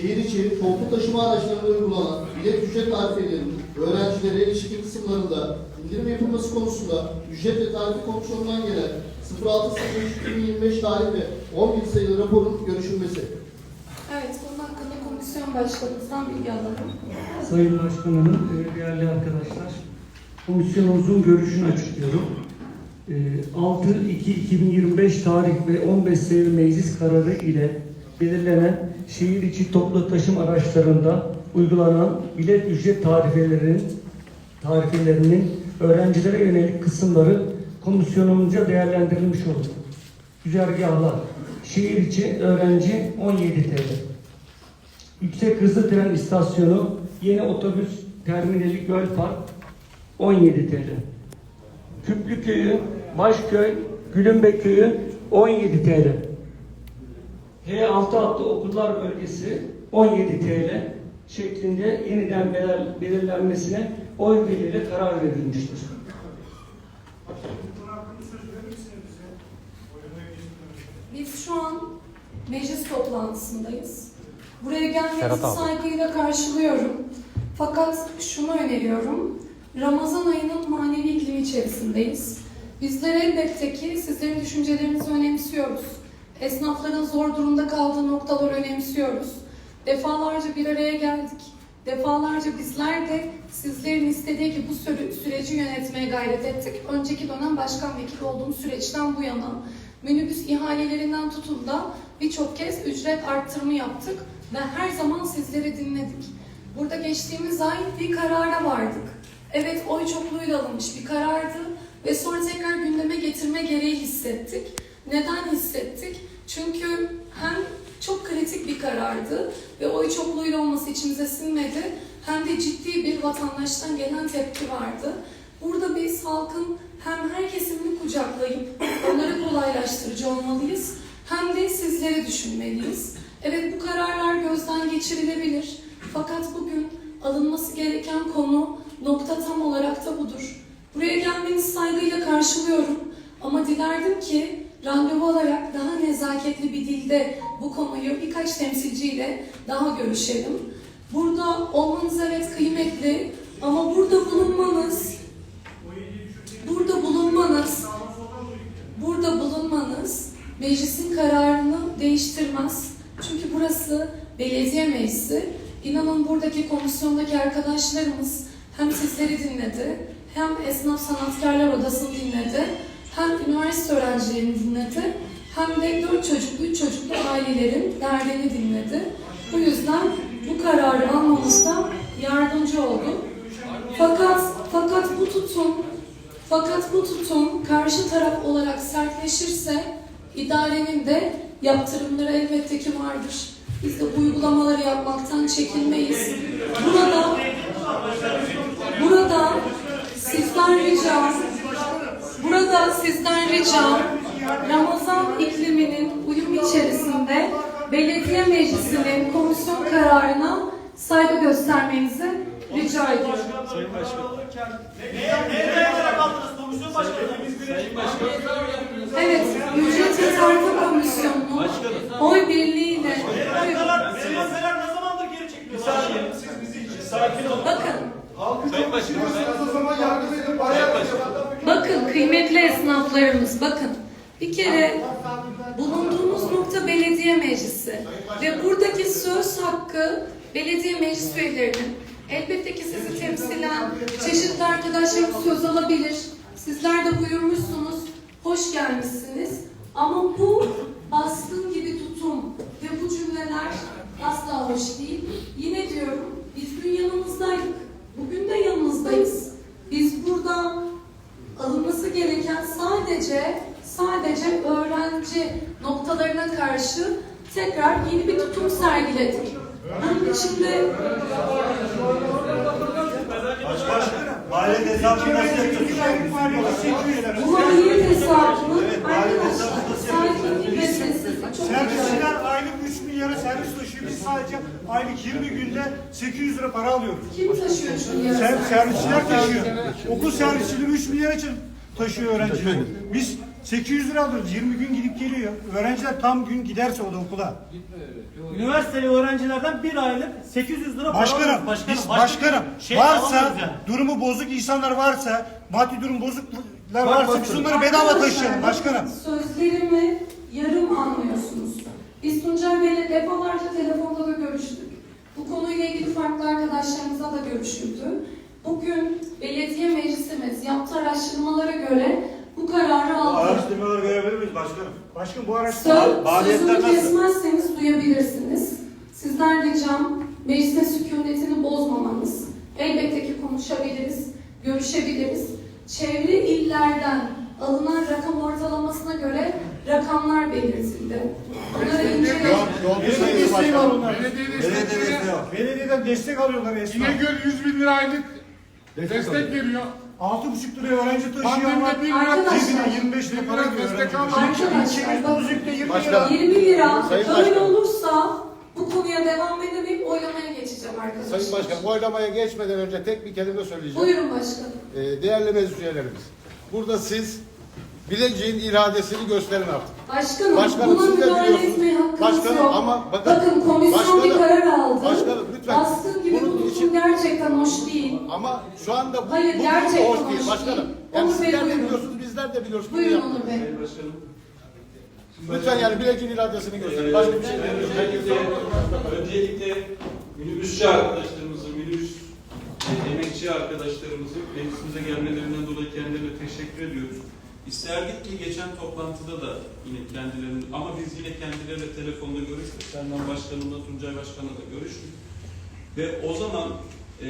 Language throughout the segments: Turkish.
şehir içi toplu taşıma araçlarında uygulanan bilet ücret tarifelerinin öğrencilere ilişkin kısımlarında indirim yapılması konusunda ücret ve tarife komisyonundan gelen 06.03.2025 tarih ve 10 bin sayılı raporun görüşülmesi. Evet, bunun hakkında komisyon başkanımızdan bilgi alalım. Sayın Başkanım, e, değerli arkadaşlar, komisyonumuzun görüşünü açıklıyorum. E, 6-2-2025 tarih ve 15 sayılı meclis kararı ile belirlenen şehir içi toplu taşıma araçlarında uygulanan bilet ücret tarifelerinin tarifelerinin öğrencilere yönelik kısımları komisyonumuzca değerlendirilmiş oldu. Güzergahlar, şehir içi öğrenci 17 TL. Yüksek hızlı tren istasyonu, yeni otobüs terminali Gölpark 17 TL. Küplüköy'ü, Başköy, Gülünbek Köyü 17 TL. H6 hattı okullar bölgesi 17 TL şeklinde yeniden belir- belirlenmesine oy birliğiyle karar verilmiştir. Biz şu an meclis toplantısındayız. Buraya gelmenizi saygıyla karşılıyorum. Fakat şunu öneriyorum. Ramazan ayının manevi iklimi içerisindeyiz. Bizler elbette ki sizlerin düşüncelerinizi önemsiyoruz. Esnafların zor durumda kaldığı noktaları önemsiyoruz. Defalarca bir araya geldik. Defalarca bizler de sizlerin istediği gibi bu süre- süreci yönetmeye gayret ettik. Önceki dönem başkan vekili olduğum süreçten bu yana minibüs ihalelerinden tutun da birçok kez ücret arttırımı yaptık ve her zaman sizleri dinledik. Burada geçtiğimiz ay bir karara vardık. Evet oy çokluğuyla alınmış bir karardı ve sonra tekrar gündeme getirme gereği hissettik. Neden hissettik? Çünkü hem çok kritik bir karardı ve oy çokluğuyla olması içimize sinmedi hem de ciddi bir vatandaştan gelen tepki vardı. Burada biz halkın hem her kesimini kucaklayıp onları kolaylaştırıcı olmalıyız hem de sizleri düşünmeliyiz. Evet bu kararlar gözden geçirilebilir fakat bugün alınması gereken konu nokta tam olarak da budur. Buraya gelmenizi saygıyla karşılıyorum ama dilerdim ki randevu alarak daha nezaketli bir dilde bu konuyu birkaç temsilciyle daha görüşelim. Burada olmanız evet kıymetli ama burada bulunmanız burada bulunmanız burada bulunmanız meclisin kararını değiştirmez. Çünkü burası belediye meclisi. İnanın buradaki komisyondaki arkadaşlarımız hem sizleri dinledi, hem esnaf sanatkarlar odasını dinledi, hem üniversite öğrencilerini dinledi, hem de dört çocuklu, üç çocuklu ailelerin derdini dinledi. Bu yüzden bu kararı almamızda yardımcı oldu. Fakat fakat bu tutum fakat bu tutum karşı taraf olarak sertleşirse idarenin de yaptırımları elbette ki vardır. Biz de uygulamaları yapmaktan çekinmeyiz. Burada burada sizden ricam burada sizden ricam Ramazan ikliminin uyum içerisinde belediye meclisinin komisyon kararına saygı göstermenizi rica ediyorum. Neye dayanarak aldınız komisyon başkanı? Evet, ücret ve tarife komisyonu oy birliğiyle. Neler, meseleler ne zamandır geri çekiliyor? Siz bizi için sakin olun. Bakın, Sayın Başkanım, o zaman yardım edin, bayağı bakın kıymetli esnaflarımız bakın. Bir kere bulunduğumuz nokta belediye meclisi ve buradaki söz hakkı belediye meclis üyelerinin. Elbette ki sizi temsilen çeşitli arkadaşlarım söz alabilir. Sizler de buyurmuşsunuz, hoş gelmişsiniz. Ama bu baskın gibi tutum ve bu cümleler asla hoş değil. Yine diyorum, biz dün yanınızdaydık, bugün de yanınızdayız. Biz burada alınması gereken sadece sadece öğrenci noktalarına karşı tekrar yeni bir tutum sergiledik. Bunun içinde Mahalle hesabını nasıl yapıyorsunuz? bu maliyet hesabının arkadaşlar milyara servis taşıyor. Biz sadece aylık 20 günde 800 lira para alıyoruz. Kim taşıyor şunu Ser, yarısı? servisçiler taşıyor. Okul servisçileri 3 milyar için taşıyor öğrencileri. Biz 800 lira alıyoruz. 20 gün gidip geliyor. Öğrenciler tam gün giderse o da okula. Üniversiteli öğrencilerden bir aylık 800 lira para Başkanım, alıyoruz. başkanım, biz başka başkanım şey varsa alamıyoruz yani. durumu bozuk insanlar varsa maddi durum bozuklar varsa biz onları bedava taşıyalım başkanım. Sözlerimi yarım anlıyorsunuz. Biz Tuncay Bey'le defalarca telefonda da görüştük. Bu konuyla ilgili farklı arkadaşlarımızla da görüşüldü. Bugün belediye meclisimiz yaptığı araştırmalara göre bu kararı aldı. Araştırmaları görebilir miyiz başkanım? Başkanım bu Söz, araştırma maliyetler sözümü nasıl? kesmezseniz duyabilirsiniz. Sizden ricam meclisin sükunetini bozmamanız. Elbette ki konuşabiliriz, görüşebiliriz. Çevre illerden alınan rakam ortalamasına göre rakamlar belirtildi. Bunları inceleyin. Belediye desteği var onlar. Belediye destekleri Belediyeden destek alıyorlar esnaf. İnegöl 100 bin lira aylık destek veriyor. 6,5 liraya öğrenci taşıyor ama Pandemide 1 lira Arkadaşlar, cebine 25 lira para giriyor destek öğrenci. almak. Arkadaşlar. Müzikte 20 lira. Başkanım. 20 lira Sayın böyle olursa bu konuya devam edemeyip oylamaya geçeceğim arkadaşlar. Sayın Başkanım oylamaya geçmeden önce tek bir kelime söyleyeceğim. Buyurun başkanım. Ee, değerli meclis üyelerimiz. Burada siz Bilecik'in iradesini gösterin artık. Başkanım, Başkanım, buna müdahale biliyorsunuz. etmeye hakkınız Başkanım, yok. ama bakın- komisyon bir Başkanım, karar aldı. başkanım, lütfen. Baskın gibi Bunun bu için- gerçekten hoş değil. Ama şu anda bu, Hayır, bu gerçekten hoş hoş değil başkanım. Yani Onur sizler de biliyorsunuz, bizler de biliyoruz. Buyurun. Onur Bey. Lütfen yani Bilecik'in iradesini gösterin. Başka bir şey. Öncelikle, öncelikle minibüsçü arkadaşlarımızı, minibüs emekçi arkadaşlarımızı meclisimize gelmelerinden dolayı kendilerine teşekkür ediyoruz. İsterdik ki geçen toplantıda da yine kendilerinin ama biz yine kendileriyle telefonda görüştük. Selman Başkanımla Tuncay Başkan'la da görüştük. Ve o zaman e,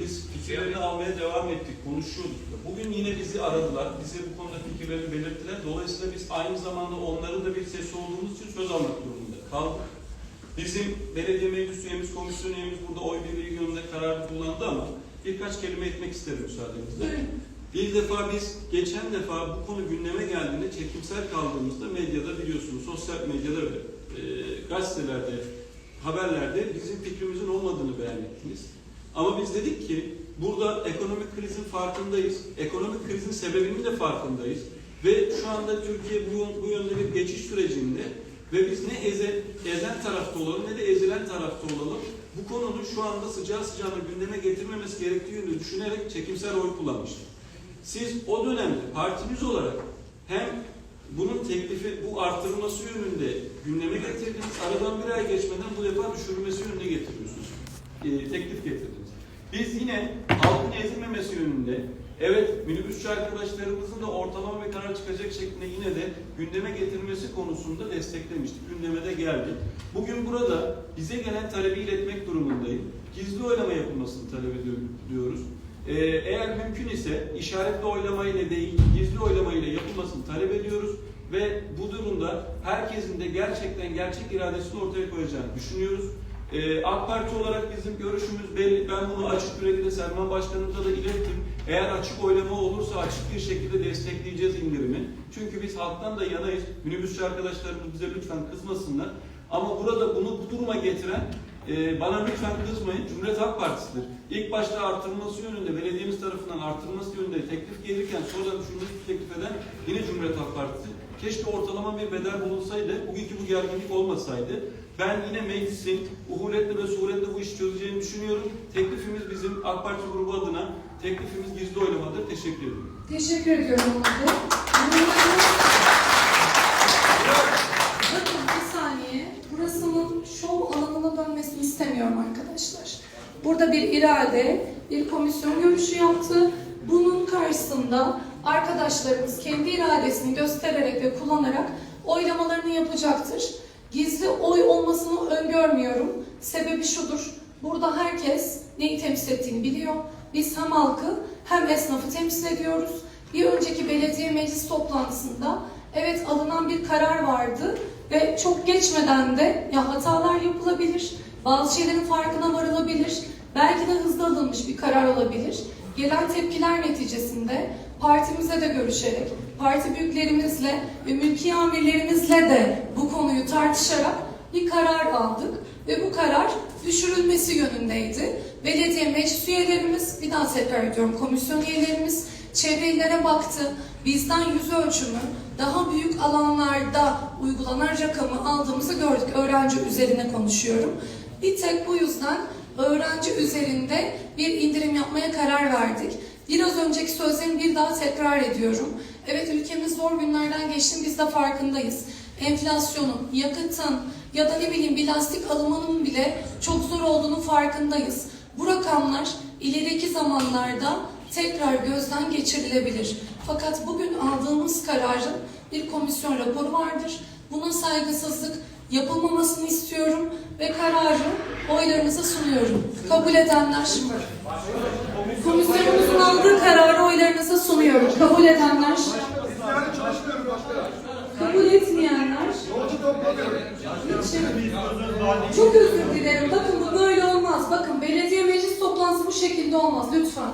biz fikirlerini almaya devam ettik, konuşuyorduk. Bugün yine bizi aradılar, bize bu konuda fikirlerini belirttiler. Dolayısıyla biz aynı zamanda onların da bir sesi olduğumuz için söz almak durumunda kaldık. Bizim belediye meclis üyemiz, komisyon üyemiz burada oy birliği yönünde karar kullandı ama birkaç kelime etmek isterim müsaadenizle. Bir defa biz geçen defa bu konu gündeme geldiğinde çekimsel kaldığımızda medyada biliyorsunuz sosyal medyada ve e, gazetelerde, haberlerde bizim fikrimizin olmadığını beyan ettiniz. Ama biz dedik ki burada ekonomik krizin farkındayız. Ekonomik krizin sebebinin de farkındayız. Ve şu anda Türkiye bu, bu yönde bir geçiş sürecinde ve biz ne eze, ezen tarafta olalım ne de ezilen tarafta olalım. Bu konunun şu anda sıcağı sıcağına gündeme getirmemesi gerektiği yönünde düşünerek çekimsel oy kullanmıştık. Siz o dönemde partimiz olarak hem bunun teklifi, bu artırılması yönünde gündeme getirdiniz. Aradan bir ay geçmeden bu defa düşürülmesi yönünde getiriyorsunuz. Ee, teklif getirdiniz. Biz yine halkın ezilmemesi yönünde evet minibüsçü arkadaşlarımızın da ortalama bir karar çıkacak şeklinde yine de gündeme getirmesi konusunda desteklemiştik. Gündeme de geldik. Bugün burada bize gelen talebi iletmek durumundayım. Gizli oylama yapılmasını talep ediyoruz. Ee, eğer mümkün ise işaretli oylama ile değil, gizli oylama ile yapılmasını talep ediyoruz ve bu durumda herkesin de gerçekten gerçek iradesini ortaya koyacağını düşünüyoruz. Ee, AK Parti olarak bizim görüşümüz belli. Ben bunu açık yürekli Selman Başkanımıza da ilettim. Eğer açık oylama olursa açık bir şekilde destekleyeceğiz indirimi. Çünkü biz halktan da yanayız. Minibüsçü arkadaşlarımız bize lütfen kızmasınlar. Ama burada bunu bu duruma getiren e, bana lütfen kızmayın. Cumhuriyet Halk Partisi'dir. İlk başta artırılması yönünde, belediyemiz tarafından artırılması yönünde teklif gelirken sonradan düşürülmesi teklif eden yine Cumhuriyet Halk Partisi. Keşke ortalama bir bedel bulunsaydı, bugünkü bu gerginlik olmasaydı. Ben yine meclisin uhuletle ve suretle bu işi çözeceğini düşünüyorum. Teklifimiz bizim AK Parti grubu adına, teklifimiz gizli oylamadır. Teşekkür ediyorum. Teşekkür ediyorum Onur Bey. Yorumlarınız- Bakın bir saniye. Burasının şov alanına istemiyorum arkadaşlar. Burada bir irade, bir komisyon görüşü yaptı. Bunun karşısında arkadaşlarımız kendi iradesini göstererek ve kullanarak oylamalarını yapacaktır. Gizli oy olmasını öngörmüyorum. Sebebi şudur. Burada herkes neyi temsil ettiğini biliyor. Biz hem halkı hem esnafı temsil ediyoruz. Bir önceki belediye meclis toplantısında evet alınan bir karar vardı ve çok geçmeden de ya hatalar yapılabilir, bazı şeylerin farkına varılabilir, belki de hızlı alınmış bir karar olabilir. Gelen tepkiler neticesinde partimize de görüşerek, parti büyüklerimizle ve mülki amirlerimizle de bu konuyu tartışarak bir karar aldık ve bu karar düşürülmesi yönündeydi. Belediye meclis üyelerimiz, bir daha tekrar ediyorum komisyon üyelerimiz çevre illere baktı. Bizden yüz ölçümü daha büyük alanlarda uygulanan rakamı aldığımızı gördük. Öğrenci üzerine konuşuyorum. Bir tek bu yüzden öğrenci üzerinde bir indirim yapmaya karar verdik. Biraz önceki sözlerimi bir daha tekrar ediyorum. Evet ülkemiz zor günlerden geçti biz de farkındayız. Enflasyonun, yakıtın ya da ne bileyim bir lastik alımının bile çok zor olduğunu farkındayız. Bu rakamlar ileriki zamanlarda tekrar gözden geçirilebilir. Fakat bugün aldığımız kararın bir komisyon raporu vardır. Buna saygısızlık yapılmamasını istiyorum ve kararı oylarınıza sunuyorum. Kabul edenler, komisyonumuzun aldığı kararı oylarınıza sunuyorum. Kabul edenler, kabul etmeyenler? Çok özür dilerim. Bakın bu böyle olmaz. Bakın belediye meclis toplantısı bu şekilde olmaz lütfen.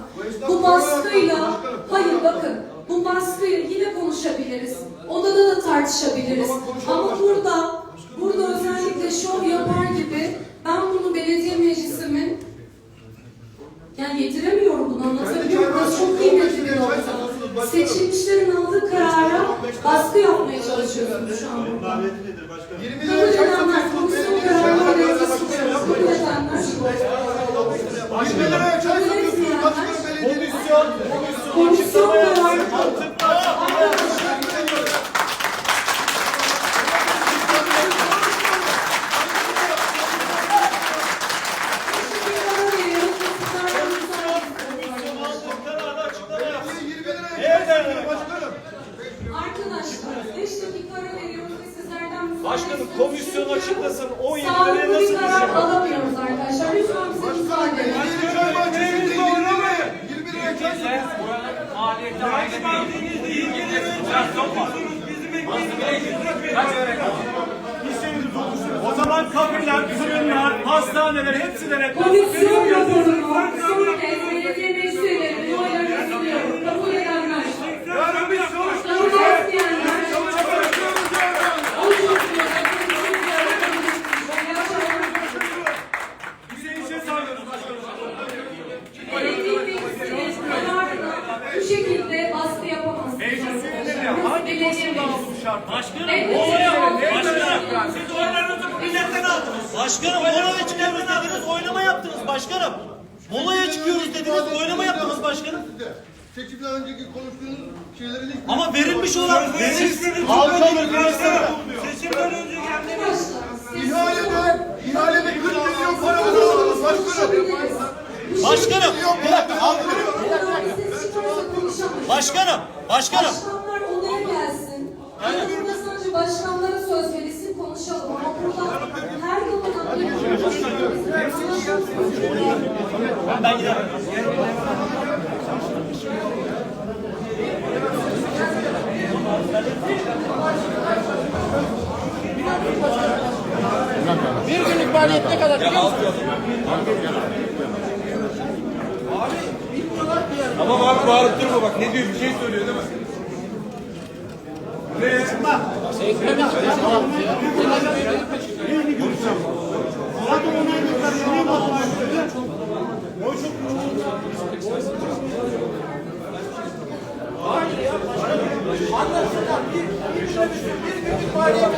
Bu baskıyla, hayır bakın, bu baskıyla yine konuşabiliriz. Odada da tartışabiliriz. Ama burada, burada özellikle şov yapar gibi ben bunu belediye meclisimin yani yediremiyorum bunu anlatabiliyor muyum? Çok kıymetli bir nokta. Seçilmişlerin aldığı karara baskı yapmaya çalışıyorsunuz şu an burada. 20 Kabul edenler, komisyon kararı oylarınıza sunuyorum. Kabul edenler, liraya çay kabul etmeyenler, Komisyon, kararı Komisyon aldığı kararı açıklama yapsın. Eğer derler başkanım. Arkadaşlar 5 dakika ara veriyoruz ve sizlerden müsaade Başkanım istiyoruz. Komisyon açıklasın 17 Sağlıklı liraya bir nasıl karar düşüyor? alamıyoruz arkadaşlar. Lütfen bize müsaade edin. çay bahçesinde 20 liraya. 20 liraya çay O zaman kafeler, fırınlar, hastaneler hepsine Komisyon raporunu son kez belediye meclis üyelerinin oylarını sunuyorum. Kabul edenler, kabul etmeyenler, oy çokluğuyla Bize işe sağlıyoruz başkanım. belediye meclisinin kararına bu şekilde baskı yapamazsınız. Hangi koşulda aldı bu şart? Başkanım, Evet. Başkanım, siz oylarınızı bu milletten aldınız. Başkanım molaya çıkıyoruz dediniz oynama yaptınız başkanım. Molaya çıkıyoruz dediniz oynama yaptınız başkanım. Seçimden önceki konuştuğunuz şeyleri de Ama verilmiş olan verilmiş Halkalı başkanım. Seçimden önce geldi. İhalede, ihalede 40 milyon para alıyorsunuz başkanım. Başkanım bir dakika başkanım başkanım. Başkanlar odaya gelsin. Yani burada sadece başkanlara söz verilsin konuşalım. Ama burada her zaman Ben giderim. Bir günlük maliyet ne kadar biliyor musun? Ama bak bağırıp durma bak ne diyor bir şey söylüyor değil mi?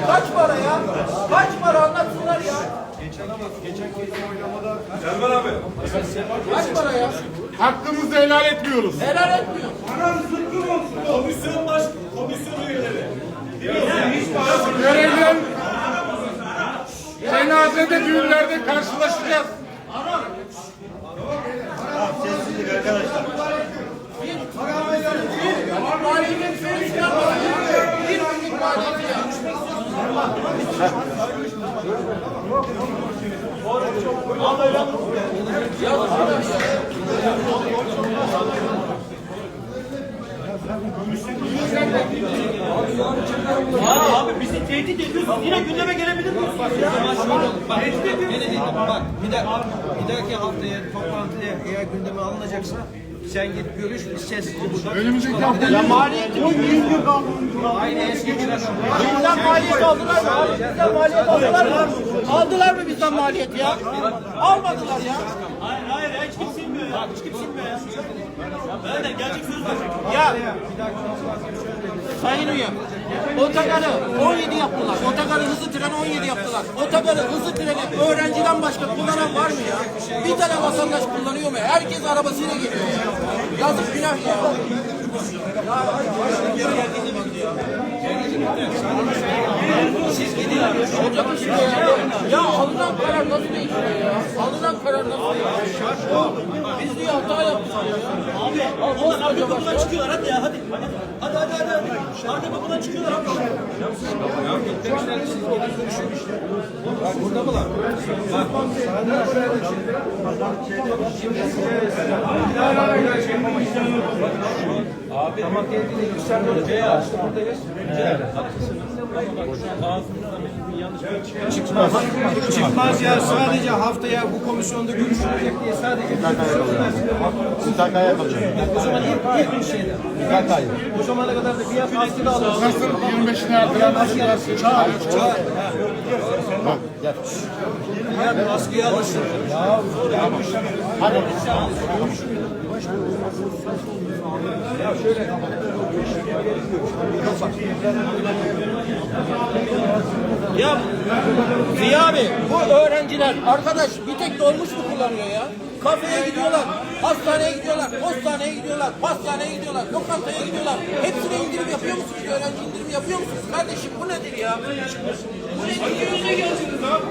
Kaç para ya? Kaç para anlatsınlar ya? Erman abi. Kaç para ya? Hakkımızı helal etmiyoruz. Helal etmiyor. Komisyon baş, komisyon üyeleri. Görevlen cenazede düğünlerde karşılaşacağız. Sessizlik arkadaşlar sevişler Bir günlük maliyeti ya. Abi bizi tehdit ediyorsunuz yine gündeme gelebilir ya? Tehdit ediyorsunuz. Bak bir, de, bir dahaki haftaya toplantıya eğer gündeme alınacaksa Sen git görüş biz sesli burada. Önümüzdeki hafta Ya maliyeti bu yüz gün kaldı. Aynı eski gider. Bizden maliyet aldılar mı? Abi bizden maliyet aldılar mı? Aldılar mı bizden maliyet ya? Almadılar ya. Hayır hayır hiç kimse bilmiyor ya. Hiç kimse bilmiyor ya. De gerçek söz ver. Ya Sayın Üyem, otogarı 17 yaptılar. Otogarı hızlı tren 17 yaptılar. Otogarı hızlı treni öğrenciden başka kullanan var mı ya? Bir tane vatandaş kullanıyor mu? Herkes arabasıyla geliyor ya. Yazık günah ya. Ya? Alınan karar nasıl değişiyor ya? Alınan karar nasıl değişiyor? Biz diyor hata yaptık ya. Abi onlar arka kapıdan çıkıyorlar hadi ya hadi. Hadi hadi hadi hadi. Arka kapıdan çıkıyorlar hadi. Çıkmaz. Ya. Sadece haftaya bu komisyonda görüşülecek diye sadece Mütakaya kalacak. o zaman ilk, ilk bir şeyde. O zamana kadar da fiyat hakkı da alırsın. Nasıl? 25'ine artıran nasıl dersin? Çağır. Fiyat askıya alırsın. Ya Ziya abi bu öğrenciler arkadaş bir tek dolmuş mu kullanıyor ya? Kafeye gidiyorlar, hastaneye gidiyorlar, postaneye gidiyorlar, pastaneye gidiyorlar, lokantaya gidiyorlar. Hepsine indirim yapıyor musunuz? Öğrenci indirim yapıyor musunuz? Kardeşim bu nedir ya? Bu nedir? Önüne geleceksiniz abi.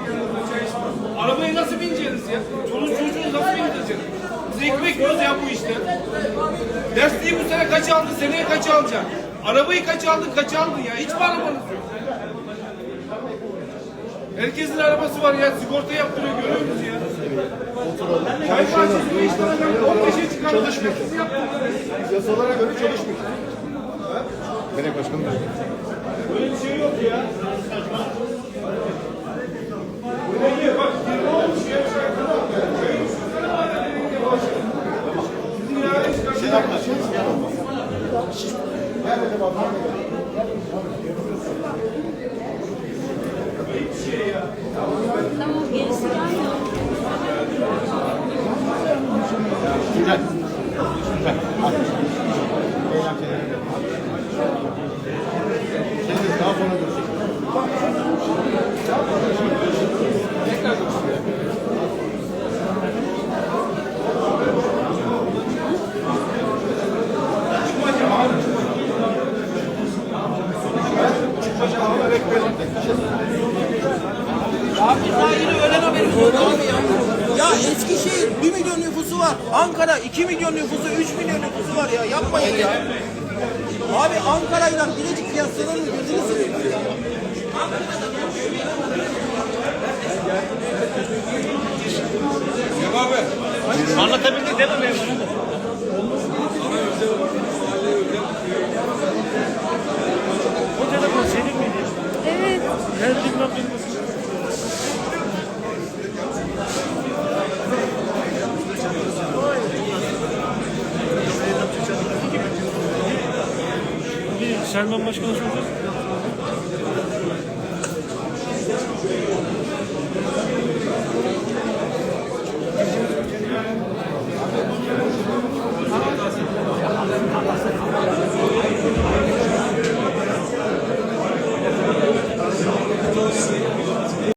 Arabaya nasıl bineceğiniz ya? Çoluk çocuğu nasıl bindireceksiniz? Biz ekmek yiyoruz ya bu işte. Dersliği bu sene kaç aldın, seneye kaç alacaksın? Arabayı kaç aldın, kaç aldın ya? Hiç mi arabanız yok? Herkesin arabası var ya, sigorta yaptırıyor, görüyor musunuz ya? Çay bahçesi bu işten adam 15'e çıkardı. Çalışmıyor. Yasalara göre çalışmıyor. Belediye başkanı. Böyle bir şey yok ya. Buraya bak, bir olmuş ya. Sizin irade çıkartın. Tamam gerisi gelmiyor. Daha sonra görüşürüz. Abi daha yeni öğlen haberi oldu abi ya. Ya Eskişehir 1 milyon nüfusu var. Ankara 2 milyon nüfusu, 3 milyon nüfusu var ya. Yapmayın ya. Abi Ankara'yla Bilecik kıyaslanır mı? Gözünü seveyim. Anlatabildik değil mi memnun? O telefon senin miydi? Evet. Ben bilmem bilmem. Selman Başkan'a soracağız.